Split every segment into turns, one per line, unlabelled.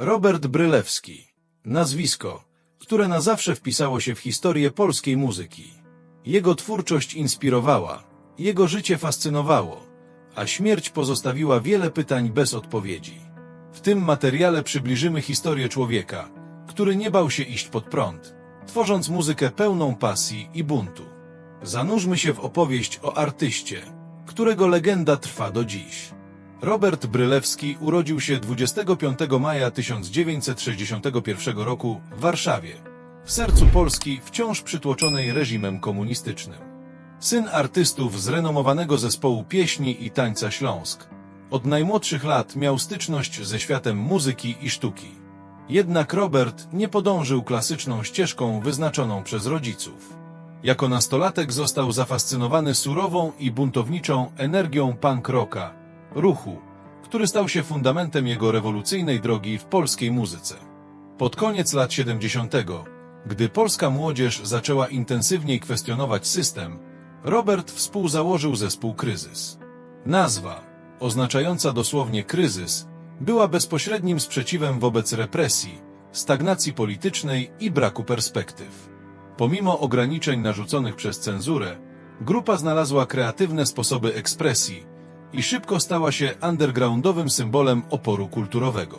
Robert Brylewski. Nazwisko, które na zawsze wpisało się w historię polskiej muzyki. Jego twórczość inspirowała, jego życie fascynowało, a śmierć pozostawiła wiele pytań bez odpowiedzi. W tym materiale przybliżymy historię człowieka, który nie bał się iść pod prąd, tworząc muzykę pełną pasji i buntu. Zanurzmy się w opowieść o artyście, którego legenda trwa do dziś. Robert Brylewski urodził się 25 maja 1961 roku w Warszawie, w sercu Polski wciąż przytłoczonej reżimem komunistycznym. Syn artystów z renomowanego zespołu pieśni i tańca Śląsk. Od najmłodszych lat miał styczność ze światem muzyki i sztuki. Jednak Robert nie podążył klasyczną ścieżką wyznaczoną przez rodziców. Jako nastolatek został zafascynowany surową i buntowniczą energią punk rocka, ruchu, który stał się fundamentem jego rewolucyjnej drogi w polskiej muzyce. Pod koniec lat 70., gdy polska młodzież zaczęła intensywniej kwestionować system, Robert współzałożył zespół Kryzys. Nazwa, oznaczająca dosłownie kryzys, była bezpośrednim sprzeciwem wobec represji, stagnacji politycznej i braku perspektyw. Pomimo ograniczeń narzuconych przez cenzurę, grupa znalazła kreatywne sposoby ekspresji i szybko stała się undergroundowym symbolem oporu kulturowego.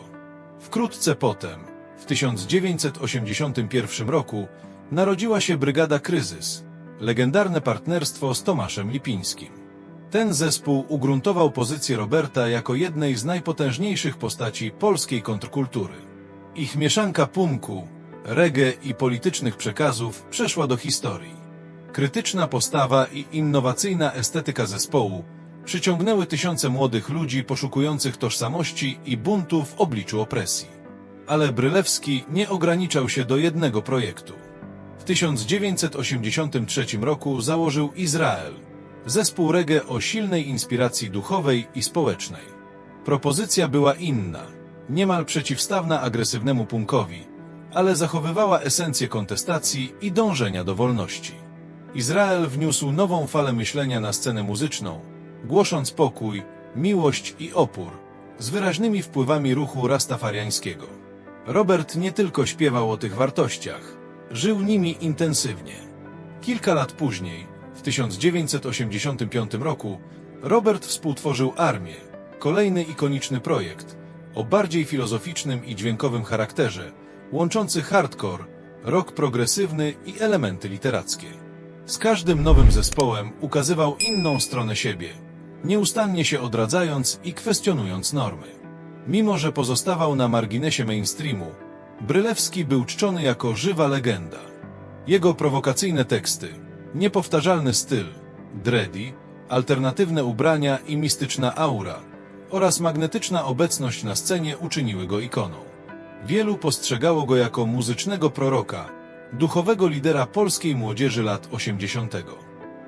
Wkrótce potem, w 1981 roku, narodziła się Brygada Kryzys, legendarne partnerstwo z Tomaszem Lipińskim. Ten zespół ugruntował pozycję Roberta jako jednej z najpotężniejszych postaci polskiej kontrkultury. Ich mieszanka punku, reggae i politycznych przekazów przeszła do historii. Krytyczna postawa i innowacyjna estetyka zespołu przyciągnęły tysiące młodych ludzi poszukujących tożsamości i buntu w obliczu opresji. Ale Brylewski nie ograniczał się do jednego projektu. W 1983 roku założył Izrael, zespół reggae o silnej inspiracji duchowej i społecznej. Propozycja była inna, niemal przeciwstawna agresywnemu punkowi, ale zachowywała esencję kontestacji i dążenia do wolności. Izrael wniósł nową falę myślenia na scenę muzyczną, głosząc pokój, miłość i opór, z wyraźnymi wpływami ruchu rastafariańskiego. Robert nie tylko śpiewał o tych wartościach, żył nimi intensywnie. Kilka lat później, w 1985 roku, Robert współtworzył Armię, kolejny ikoniczny projekt, o bardziej filozoficznym i dźwiękowym charakterze, łączący hardcore, rock progresywny i elementy literackie. Z każdym nowym zespołem ukazywał inną stronę siebie, nieustannie się odradzając i kwestionując normy. Mimo, że pozostawał na marginesie mainstreamu, Brylewski był czczony jako żywa legenda. Jego prowokacyjne teksty, niepowtarzalny styl, dready, alternatywne ubrania i mistyczna aura oraz magnetyczna obecność na scenie uczyniły go ikoną. Wielu postrzegało go jako muzycznego proroka, duchowego lidera polskiej młodzieży lat 80.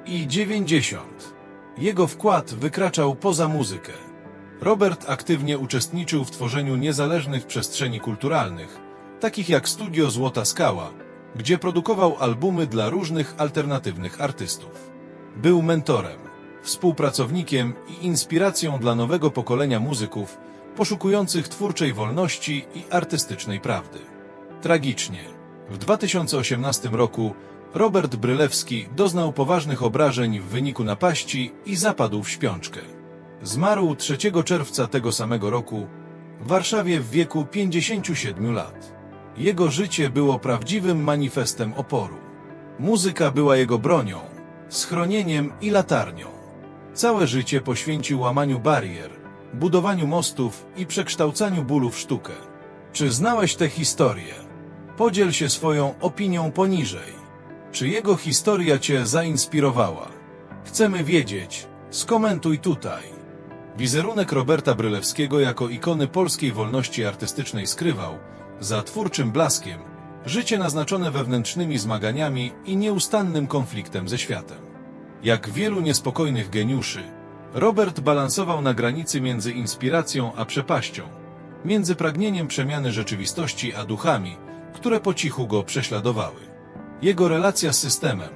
i 90. Jego wkład wykraczał poza muzykę. Robert aktywnie uczestniczył w tworzeniu niezależnych przestrzeni kulturalnych, takich jak Studio Złota Skała, gdzie produkował albumy dla różnych alternatywnych artystów. Był mentorem, współpracownikiem i inspiracją dla nowego pokolenia muzyków poszukujących twórczej wolności i artystycznej prawdy. Tragicznie, w 2018 roku Robert Brylewski doznał poważnych obrażeń w wyniku napaści i zapadł w śpiączkę. Zmarł 3 czerwca tego samego roku w Warszawie w wieku 57 lat. Jego życie było prawdziwym manifestem oporu. Muzyka była jego bronią, schronieniem i latarnią. Całe życie poświęcił łamaniu barier, budowaniu mostów i przekształcaniu bólu w sztukę. Czy znałeś tę historię? Podziel się swoją opinią poniżej. Czy jego historia Cię zainspirowała? Chcemy wiedzieć. Skomentuj tutaj. Wizerunek Roberta Brylewskiego jako ikony polskiej wolności artystycznej skrywał, za twórczym blaskiem, życie naznaczone wewnętrznymi zmaganiami i nieustannym konfliktem ze światem. Jak wielu niespokojnych geniuszy, Robert balansował na granicy między inspiracją a przepaścią, między pragnieniem przemiany rzeczywistości a duchami, które po cichu go prześladowały. Jego relacja z systemem,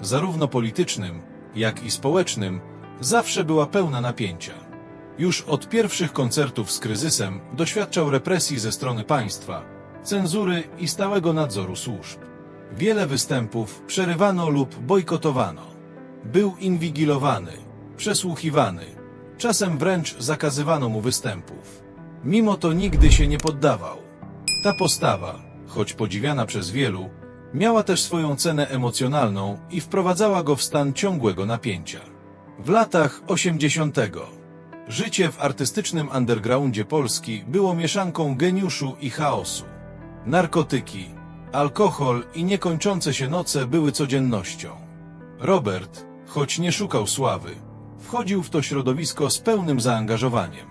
zarówno politycznym, jak i społecznym, zawsze była pełna napięcia. Już od pierwszych koncertów z kryzysem doświadczał represji ze strony państwa, cenzury i stałego nadzoru służb. Wiele występów przerywano lub bojkotowano. Był inwigilowany, przesłuchiwany, czasem wręcz zakazywano mu występów. Mimo to nigdy się nie poddawał. Ta postawa, choć podziwiana przez wielu, miała też swoją cenę emocjonalną i wprowadzała go w stan ciągłego napięcia. W latach 80. życie w artystycznym undergroundzie Polski było mieszanką geniuszu i chaosu. Narkotyki, alkohol i niekończące się noce były codziennością. Robert, choć nie szukał sławy, wchodził w to środowisko z pełnym zaangażowaniem.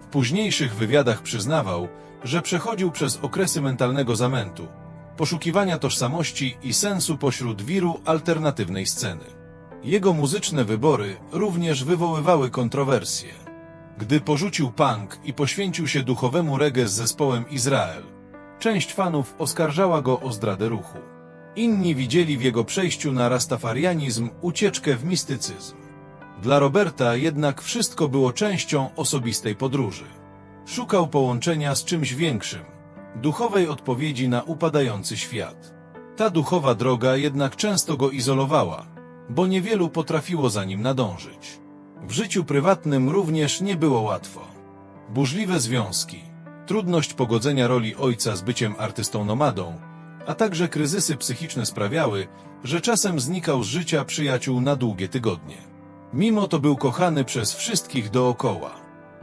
W późniejszych wywiadach przyznawał, że przechodził przez okresy mentalnego zamętu, poszukiwania tożsamości i sensu pośród wiru alternatywnej sceny. Jego muzyczne wybory również wywoływały kontrowersje. Gdy porzucił punk i poświęcił się duchowemu reggae z zespołem Izrael, część fanów oskarżała go o zdradę ruchu. Inni widzieli w jego przejściu na rastafarianizm ucieczkę w mistycyzm. Dla Roberta jednak wszystko było częścią osobistej podróży. Szukał połączenia z czymś większym, duchowej odpowiedzi na upadający świat. Ta duchowa droga jednak często go izolowała, bo niewielu potrafiło za nim nadążyć. W życiu prywatnym również nie było łatwo. Burzliwe związki, trudność pogodzenia roli ojca z byciem artystą nomadą, a także kryzysy psychiczne sprawiały, że czasem znikał z życia przyjaciół na długie tygodnie. Mimo to był kochany przez wszystkich dookoła.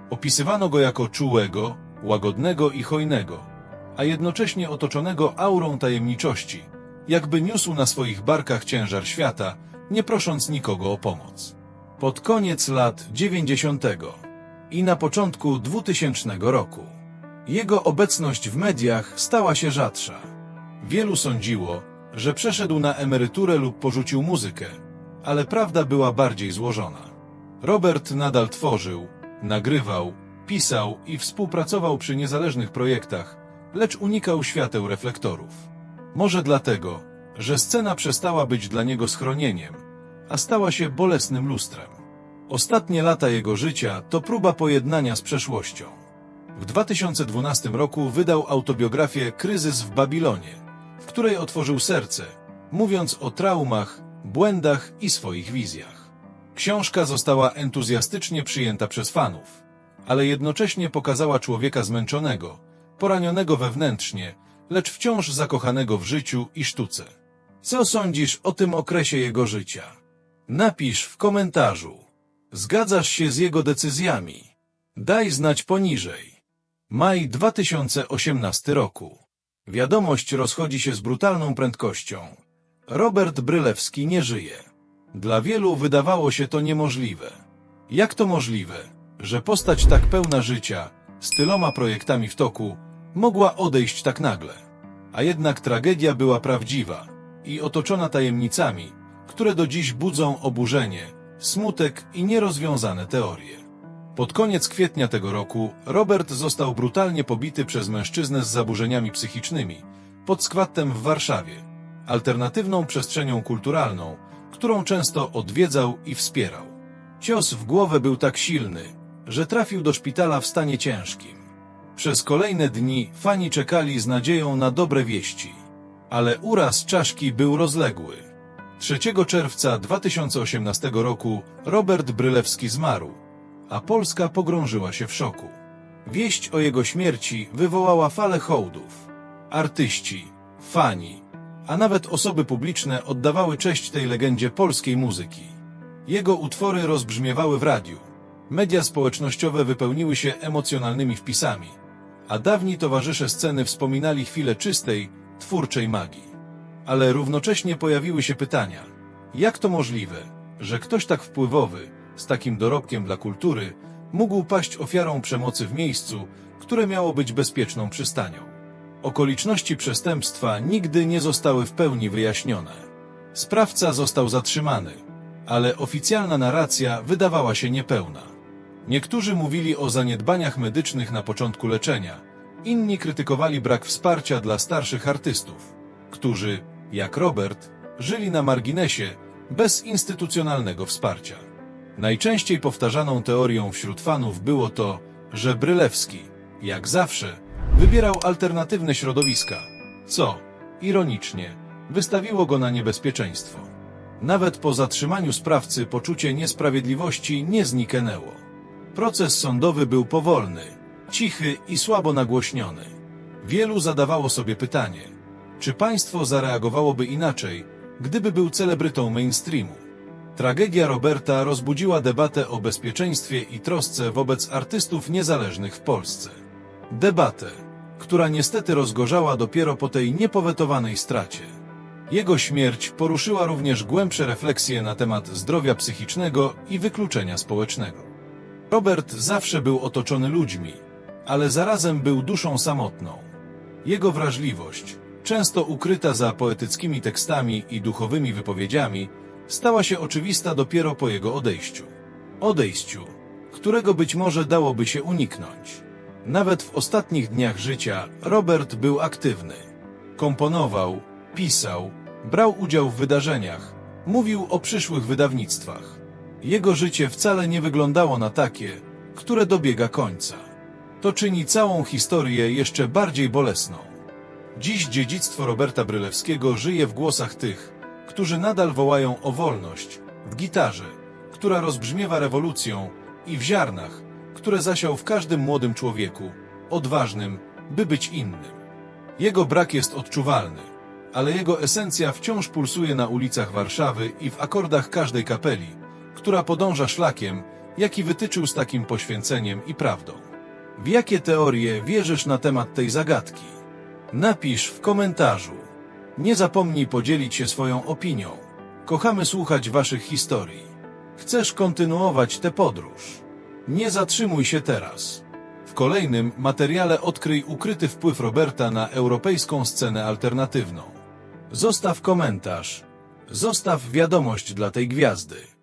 Opisywano go jako czułego, łagodnego i hojnego, a jednocześnie otoczonego aurą tajemniczości, jakby niósł na swoich barkach ciężar świata, nie prosząc nikogo o pomoc. Pod koniec lat 90. i na początku 2000 roku jego obecność w mediach stała się rzadsza. Wielu sądziło, że przeszedł na emeryturę lub porzucił muzykę, ale prawda była bardziej złożona. Robert nadal tworzył, nagrywał, pisał i współpracował przy niezależnych projektach, lecz unikał świateł reflektorów. Może dlatego, że scena przestała być dla niego schronieniem, a stała się bolesnym lustrem. Ostatnie lata jego życia to próba pojednania z przeszłością. W 2012 roku wydał autobiografię Kryzys w Babilonie, w której otworzył serce, mówiąc o traumach, błędach i swoich wizjach. Książka została entuzjastycznie przyjęta przez fanów, ale jednocześnie pokazała człowieka zmęczonego, poranionego wewnętrznie, lecz wciąż zakochanego w życiu i sztuce. Co sądzisz o tym okresie jego życia? Napisz w komentarzu. Zgadzasz się z jego decyzjami? Daj znać poniżej. Maj 2018 roku. Wiadomość rozchodzi się z brutalną prędkością. Robert Brylewski nie żyje. Dla wielu wydawało się to niemożliwe. Jak to możliwe, że postać tak pełna życia, z tyloma projektami w toku, mogła odejść tak nagle? A jednak tragedia była prawdziwa i otoczona tajemnicami, które do dziś budzą oburzenie, smutek i nierozwiązane teorie. Pod koniec kwietnia tego roku Robert został brutalnie pobity przez mężczyznę z zaburzeniami psychicznymi pod skwatem w Warszawie, alternatywną przestrzenią kulturalną, którą często odwiedzał i wspierał. Cios w głowę był tak silny, że trafił do szpitala w stanie ciężkim. Przez kolejne dni fani czekali z nadzieją na dobre wieści, ale uraz czaszki był rozległy. 3 czerwca 2018 roku Robert Brylewski zmarł, a Polska pogrążyła się w szoku. Wieść o jego śmierci wywołała falę hołdów. Artyści, fani, a nawet osoby publiczne oddawały cześć tej legendzie polskiej muzyki. Jego utwory rozbrzmiewały w radiu. Media społecznościowe wypełniły się emocjonalnymi wpisami, a dawni towarzysze sceny wspominali chwilę czystej, twórczej magii. Ale równocześnie pojawiły się pytania. Jak to możliwe, że ktoś tak wpływowy, z takim dorobkiem dla kultury, mógł paść ofiarą przemocy w miejscu, które miało być bezpieczną przystanią? Okoliczności przestępstwa nigdy nie zostały w pełni wyjaśnione. Sprawca został zatrzymany, ale oficjalna narracja wydawała się niepełna. Niektórzy mówili o zaniedbaniach medycznych na początku leczenia, inni krytykowali brak wsparcia dla starszych artystów, którzy, jak Robert, żyli na marginesie, bez instytucjonalnego wsparcia. Najczęściej powtarzaną teorią wśród fanów było to, że Brylewski, jak zawsze, wybierał alternatywne środowiska, co, ironicznie, wystawiło go na niebezpieczeństwo. Nawet po zatrzymaniu sprawcy poczucie niesprawiedliwości nie zniknęło. Proces sądowy był powolny, cichy i słabo nagłośniony. Wielu zadawało sobie pytanie, czy państwo zareagowałoby inaczej, gdyby był celebrytą mainstreamu. Tragedia Roberta rozbudziła debatę o bezpieczeństwie i trosce wobec artystów niezależnych w Polsce. Debatę, która niestety rozgorzała dopiero po tej niepowetowanej stracie. Jego śmierć poruszyła również głębsze refleksje na temat zdrowia psychicznego i wykluczenia społecznego. Robert zawsze był otoczony ludźmi, ale zarazem był duszą samotną. Jego wrażliwość, często ukryta za poetyckimi tekstami i duchowymi wypowiedziami, stała się oczywista dopiero po jego odejściu. Odejściu, którego być może dałoby się uniknąć. Nawet w ostatnich dniach życia Robert był aktywny. Komponował, pisał, brał udział w wydarzeniach, mówił o przyszłych wydawnictwach. Jego życie wcale nie wyglądało na takie, które dobiega końca. To czyni całą historię jeszcze bardziej bolesną. Dziś dziedzictwo Roberta Brylewskiego żyje w głosach tych, którzy nadal wołają o wolność, w gitarze, która rozbrzmiewa rewolucją i w ziarnach, które zasiał w każdym młodym człowieku, odważnym, by być innym. Jego brak jest odczuwalny, ale jego esencja wciąż pulsuje na ulicach Warszawy i w akordach każdej kapeli, która podąża szlakiem, jaki wytyczył z takim poświęceniem i prawdą. W jakie teorie wierzysz na temat tej zagadki? Napisz w komentarzu. Nie zapomnij podzielić się swoją opinią. Kochamy słuchać Waszych historii. Chcesz kontynuować tę podróż? Nie zatrzymuj się teraz. W kolejnym materiale odkryj ukryty wpływ Roberta na europejską scenę alternatywną. Zostaw komentarz. Zostaw wiadomość dla tej gwiazdy.